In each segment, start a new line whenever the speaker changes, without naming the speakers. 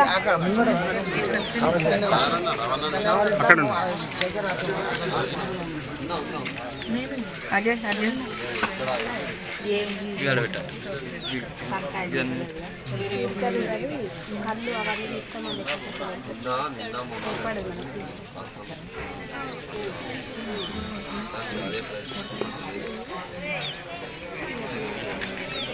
అక్కడ
అదే అదే కళ్ళు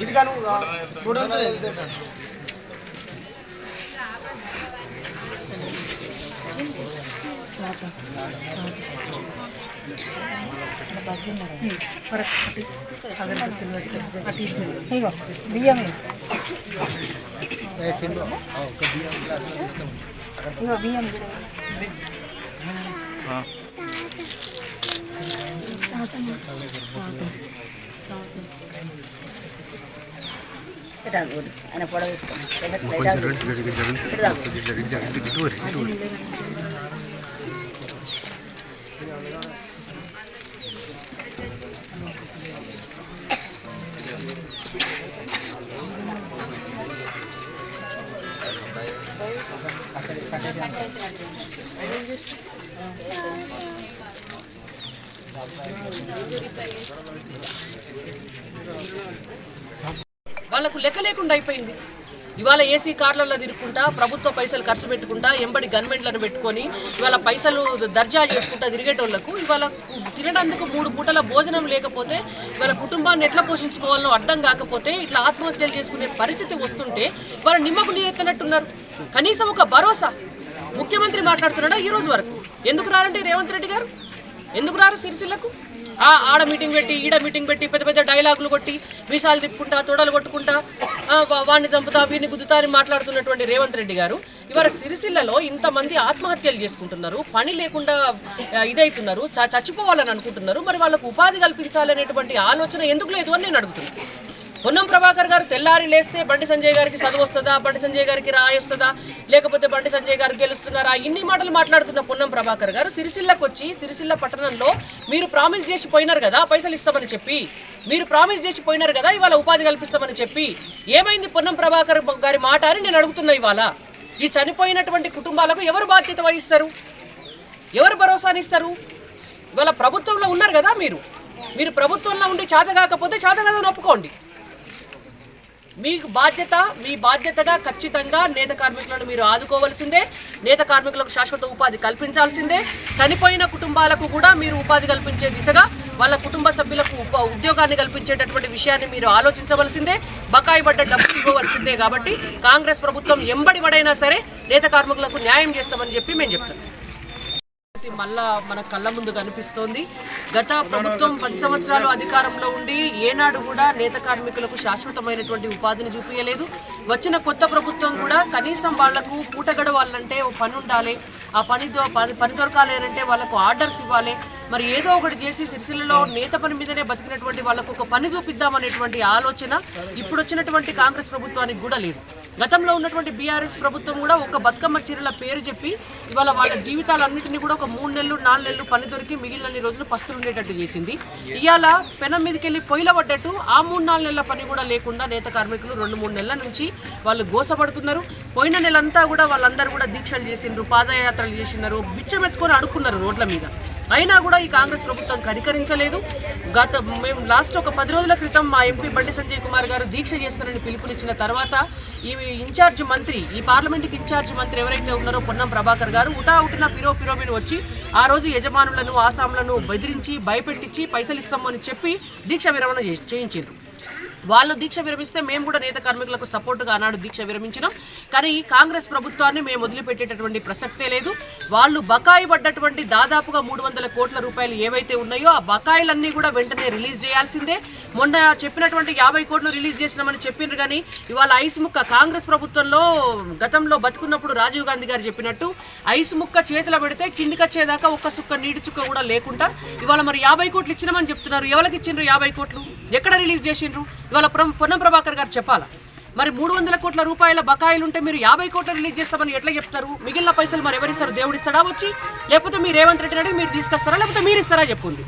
ఇక్కడ
ఇగో గిడుంది ఇగో బియ్యం ఇగో బియ్యం
ఆయన పొడవు
కొంచెం రెండు
వాళ్ళకు లెక్క లేకుండా అయిపోయింది. ఇవాళ ఏసీ కార్లలో తిరుగుకుంటా ప్రభుత్వ పైసలు ఖర్చు పెట్టుకుంటా ఎంబడి గన్మెంట్లను పెట్టుకొని ఇవాళ పైసలు దర్జా చేసుకుంటా తిరిగేటోళ్ళకు ఇవాళ తినడానికి మూడు పూటల భోజనం లేకపోతే ఇవాళ కుటుంబాన్ని ఎట్లా పోషించుకోవాలో అర్థం కాకపోతే ఇట్లా ఆత్మహత్యలు చేసుకునే పరిస్థితి వస్తుంటే ఇవాళ నిమ్మకు నీరెత్తనట్టున్నారు కనీసం ఒక భరోసా. ముఖ్యమంత్రి మాట్లాడుతున్నాడా ఈ రోజు వరకు? ఎందుకు రారంటే రేవంత్ రెడ్డి గారు? ఎందుకు రారు సిరిసిల్లకు? ఆ ఆడ మీటింగ్ పెట్టి ఈడ మీటింగ్ పెట్టి పెద్ద పెద్ద డైలాగులు కొట్టి మీసాలు తిప్పుకుంటా తొడలు కొట్టుకుంటా వా- వాడిని చంపుతా వీడిని గుద్దుతా అని మాట్లాడుతున్నటువంటి రేవంత్ రెడ్డి గారు ఇవాళ సిరిసిల్లలో ఇంతమంది ఆత్మహత్యలు చేసుకుంటున్నారు పని లేకుండా ఇదైతున్నారు చ- చచ్చిపోవాలని అనుకుంటున్నారు మరి వాళ్ళకు ఉపాధి కల్పించాలనేటువంటి ఆలోచన ఎందుకు లేదు అని నేను అడుగుతున్నాను పొన్నం ప్రభాకర్ గారు తెల్లారి లేస్తే బండి సంజయ్ గారికి చదువు వస్తుందా? బండి సంజయ్ గారికి రాయి వస్తుందా? లేకపోతే బండి సంజయ్ గారు గెలుస్తున్నారా? ఇన్ని మాటలు మాట్లాడుతున్న పొన్నం ప్రభాకర్ గారు సిరిసిల్లకు వచ్చి సిరిసిల్ల పట్టణంలో మీరు ప్రామిస్ చేసి పోయినారు కదా పైసలు ఇస్తామని చెప్పి. మీరు ప్రామిస్ చేసి పోయినారు కదా ఇవాళ ఉపాధి కల్పిస్తామని చెప్పి. ఏమైంది పొన్నం ప్రభాకర్ గారి మాట అని నేను అడుగుతున్నా ఇవాళ. ఈ చనిపోయినటువంటి కుటుంబాలకు ఎవరు బాధ్యత వహిస్తారు? ఎవరు భరోసానిస్తారు ఇవాళ ప్రభుత్వంలో ఉన్నారు కదా మీరు. మీరు ప్రభుత్వంలో ఉండి చాత కాకపోతే చేత ఒప్పుకోండి. మీకు బాధ్యత మీ బాధ్యతగా ఖచ్చితంగా నేత కార్మికులను మీరు ఆదుకోవాల్సిందే నేత కార్మికులకు శాశ్వత ఉపాధి కల్పించాల్సిందే. చనిపోయిన కుటుంబాలకు కూడా మీరు ఉపాధి కల్పించే దిశగా వాళ్ళ కుటుంబ సభ్యులకు ఉప ఉద్యోగాన్ని కల్పించేటటువంటి విషయాన్ని మీరు ఆలోచించవలసిందే. బకాయి పడ్డ డబ్బులు ఇవ్వవలసిందే కాబట్టి కాంగ్రెస్ ప్రభుత్వం ఎంబడి పడైనా సరే నేత కార్మికులకు న్యాయం చేస్తామని చెప్పి మేము చెప్తున్నాం. పరిస్థితి మళ్ళా మన కళ్ళ ముందు కనిపిస్తోంది. గత ప్రభుత్వం పది సంవత్సరాలు అధికారంలో ఉండి ఏనాడు కూడా నేత కార్మికులకు శాశ్వతమైనటువంటి ఉపాధిని చూపించలేదు వచ్చిన కొత్త ప్రభుత్వం కూడా కనీసం వాళ్ళకు పూట గడవాలంటే ఓ పని ఉండాలి. ఆ పని పని పని దొరకాలి అంటే వాళ్ళకు ఆర్డర్స్ ఇవ్వాలి. మరి ఏదో ఒకటి చేసి సిరిసిల్లలో నేత పని మీదనే బతికినటువంటి వాళ్ళకు ఒక పని చూపిద్దామనేటువంటి ఆలోచన ఇప్పుడు వచ్చినటువంటి కాంగ్రెస్ ప్రభుత్వానికి కూడా లేదు. గతంలో ఉన్నటువంటి బీఆర్ఎస్ ప్రభుత్వం కూడా ఒక బతుకమ్మ చీరల పేరు చెప్పి ఇవాళ వాళ్ళ జీవితాలన్నింటినీ కూడా ఒక మూడు నెలలు నాలుగు నెలలు పని దొరికి మిగిలిన రోజులు పస్తులు ఉండేటట్టు చేసింది. ఇవాళ పెనం మీదకి వెళ్ళి పొయ్యిల పడ్డట్టు ఆ మూడు నాలుగు నెలల పని కూడా లేకుండా నేత కార్మికులు రెండు మూడు నెలల నుంచి వాళ్ళు గోసపడుతున్నారు. పోయిన నెలంతా కూడా వాళ్ళందరూ కూడా దీక్షలు చేసిండ్రు పాదయాత్రలు చేసినారు బిచ్చమెత్తుకొని అడుక్కున్నారు రోడ్ల మీద. అయినా కూడా ఈ కాంగ్రెస్ ప్రభుత్వం కనికరించలేదు. గత మేము లాస్ట్ ఒక పది రోజుల క్రితం మా ఎంపీ బండి సంజయ్ కుమార్ గారు దీక్ష చేస్తారని పిలుపునిచ్చిన తర్వాత ఈ ఇన్ఛార్జ్ మంత్రి ఈ పార్లమెంట్కి ఇన్ఛార్జ్ మంత్రి ఎవరైతే ఉన్నారో పొన్నం ప్రభాకర్ గారు ఉటా ఉటిన పిరో పిరోమిని వచ్చి ఆ రోజు యజమానులను ఆసాములను బెదిరించి భయపెట్టించి పైసలు ఇస్తామని చెప్పి దీక్ష విరమణ చేయించారు వాళ్ళు దీక్ష విరమిస్తే మేము కూడా నేత కార్మికులకు సపోర్టుగా ఆనాడు దీక్ష విరమించినాం. కానీ ఈ కాంగ్రెస్ ప్రభుత్వాన్ని మేము వదిలిపెట్టేటటువంటి ప్రసక్తే లేదు. వాళ్ళు బకాయి పడ్డటువంటి దాదాపుగా మూడు వందల కోట్ల రూపాయలు ఏవైతే ఉన్నాయో ఆ బకాయిలన్నీ కూడా వెంటనే రిలీజ్ చేయాల్సిందే. మొన్న చెప్పినటువంటి యాభై కోట్లు రిలీజ్ చేసినామని చెప్పిండ్రు కానీ ఇవాళ ఐస్ ముక్క కాంగ్రెస్ ప్రభుత్వంలో గతంలో బతుకున్నప్పుడు రాజీవ్ గాంధీ గారు చెప్పినట్టు ఐస్ ముక్క చేతిలో పెడితే కిందికొచ్చేదాకా ఒక్క సుక్క నీటి చుక్క కూడా లేకుండా ఇవాళ మరి యాభై కోట్లు ఇచ్చినామని చెప్తున్నారు. ఎవరికి ఇచ్చిండ్రు యాభై కోట్లు? ఎక్కడ రిలీజ్ చేసిండ్రు? ఇవాళ పొన్నం ప్రభాకర్ గారు చెప్పాలా? మరి మూడు వందల కోట్ల రూపాయల బకాయిలు ఉంటే మీరు యాభై కోట్లు రిలీజ్ చేస్తామని ఎట్లా చెప్తారు? మిగిలిన పైసలు మరి ఎవరిస్తారు దేవుడిస్తాడా వచ్చి? లేకపోతే మీరు రేవంత్ రెడ్డి రెడ్డి మీరు తీసుకొస్తారా? లేకపోతే మీరు ఇస్తారా చెప్పుంది.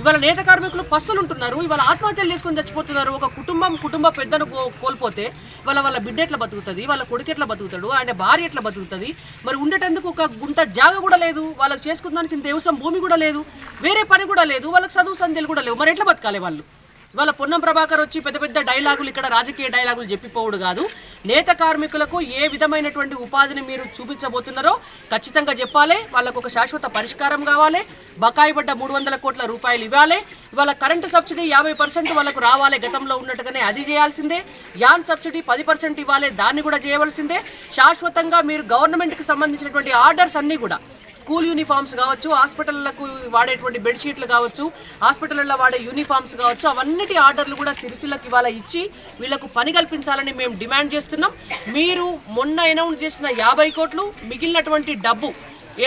ఇవాళ నేత కార్మికులు పస్తులు ఉంటున్నారు ఇవాళ ఆత్మహత్యలు చేసుకొని చచ్చిపోతున్నారు. ఒక కుటుంబం కుటుంబ పెద్దను కో- కోల్పోతే వాళ్ళ వాళ్ళ బిడ్డ ఎట్లా బతుకుతుంది? వాళ్ళ కొడుకు ఎట్లా బతుకుతాడు? ఆయన భార్య ఎట్లా బతుకుతుంది? మరి ఉండేటందుకు ఒక గుంట జాగ కూడా లేదు. వాళ్ళకి చేసుకున్నానికి ఇంత వ్యవసాయం భూమి కూడా లేదు. వేరే పని కూడా లేదు. వాళ్ళకి చదువు సంధ్యలు కూడా లేవు. మరి ఎట్లా బతకాలి వాళ్ళు? ఇవాళ పొన్నం ప్రభాకర్ వచ్చి పెద్ద పెద్ద డైలాగులు ఇక్కడ రాజకీయ డైలాగులు చెప్పిపోవుడు కాదు. నేత కార్మికులకు ఏ విధమైనటువంటి ఉపాధిని మీరు చూపించబోతున్నారో ఖచ్చితంగా చెప్పాలి. వాళ్ళకు ఒక శాశ్వత పరిష్కారం కావాలి. బకాయి పడ్డ మూడు వందల కోట్ల రూపాయలు ఇవ్వాలి. ఇవాళ కరెంటు సబ్సిడీ యాభై పర్సెంట్ వాళ్ళకు రావాలి గతంలో ఉన్నట్టుగానే అది చేయాల్సిందే. యాన్ సబ్సిడీ పది పర్సెంట్ ఇవ్వాలి దాన్ని కూడా చేయవలసిందే. శాశ్వతంగా మీరు గవర్నమెంట్కి సంబంధించినటువంటి ఆర్డర్స్ అన్నీ కూడా స్కూల్ యూనిఫామ్స్ కావచ్చు హాస్పిటళ్ళకు వాడేటువంటి బెడ్షీట్లు కావచ్చు హాస్పిటల్లో వాడే యూనిఫామ్స్ కావచ్చు అవన్నిటి ఆర్డర్లు కూడా సిరిసిల్లకి ఇవాళ ఇచ్చి వీళ్ళకు పని కల్పించాలని మేము డిమాండ్ చేస్తున్నాం. మీరు మొన్న అనౌన్స్ చేసిన యాభై కోట్లు మిగిలినటువంటి డబ్బు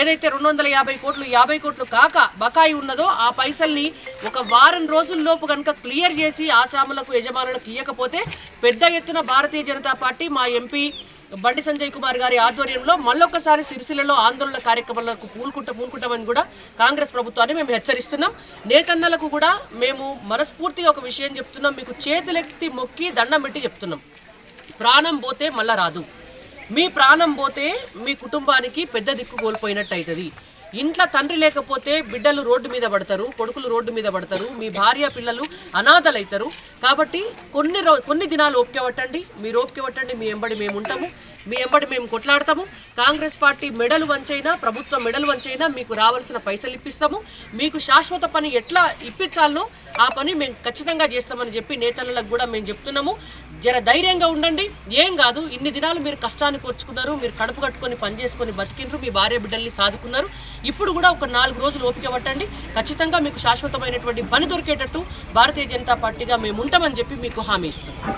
ఏదైతే రెండు వందల యాభై కోట్లు యాభై కోట్లు కాక బకాయి ఉన్నదో ఆ పైసల్ని ఒక వారం రోజుల్లోపు కనుక క్లియర్ చేసి ఆసాములకు యజమానులకు ఇవ్వకపోతే పెద్ద ఎత్తున భారతీయ జనతా పార్టీ మా ఎంపీ బండి సంజయ్ కుమార్ గారి ఆధ్వర్యంలో మళ్ళొకసారి సిరిసిల్లలో ఆందోళన కార్యక్రమాలకు పూనుకుంట పూనుకుంటామని కూడా కాంగ్రెస్ ప్రభుత్వాన్ని మేము హెచ్చరిస్తున్నాం. నేతన్నలకు కూడా మేము మనస్ఫూర్తిగా ఒక విషయం చెప్తున్నాం. మీకు చేతులెత్తి మొక్కి దండం పెట్టి చెప్తున్నాం. ప్రాణం పోతే మళ్ళా రాదు. మీ ప్రాణం పోతే మీ కుటుంబానికి పెద్ద దిక్కు కోల్పోయినట్టు అవుతుంది ఇంట్లో తండ్రి లేకపోతే బిడ్డలు రోడ్డు మీద పడతారు కొడుకులు రోడ్డు మీద పడతారు మీ భార్య పిల్లలు అనాథలవుతారు కాబట్టి కొన్ని రో కొన్ని దినాలు ఓపిక పట్టండి మీరు ఓపిక పట్టండి మీ ఎంబడి మేము ఉంటాము మీ ఎంబడి మేము కొట్లాడతాము. కాంగ్రెస్ పార్టీ మెడలు వంచైనా ప్రభుత్వం మెడలు వంచైనా మీకు రావాల్సిన పైసలు ఇప్పిస్తాము. మీకు శాశ్వత పని ఎట్లా ఇప్పించాలనో ఆ పని మేము ఖచ్చితంగా చేస్తామని చెప్పి నేతలకు కూడా మేము చెప్తున్నాము. జర ధైర్యంగా ఉండండి. ఏం కాదు ఇన్ని దినాలు మీరు కష్టాన్ని కూర్చుకున్నారు మీరు కడుపు కట్టుకొని పని చేసుకొని బతికిండ్రు మీ భార్య బిడ్డల్ని సాదుకున్నారు. ఇప్పుడు కూడా ఒక నాలుగు రోజులు ఓపిక పట్టండి. ఖచ్చితంగా మీకు శాశ్వతమైనటువంటి పని దొరికేటట్టు భారతీయ జనతా పార్టీగా మేము ఉంటామని చెప్పి మీకు హామీ ఇస్తున్నాం.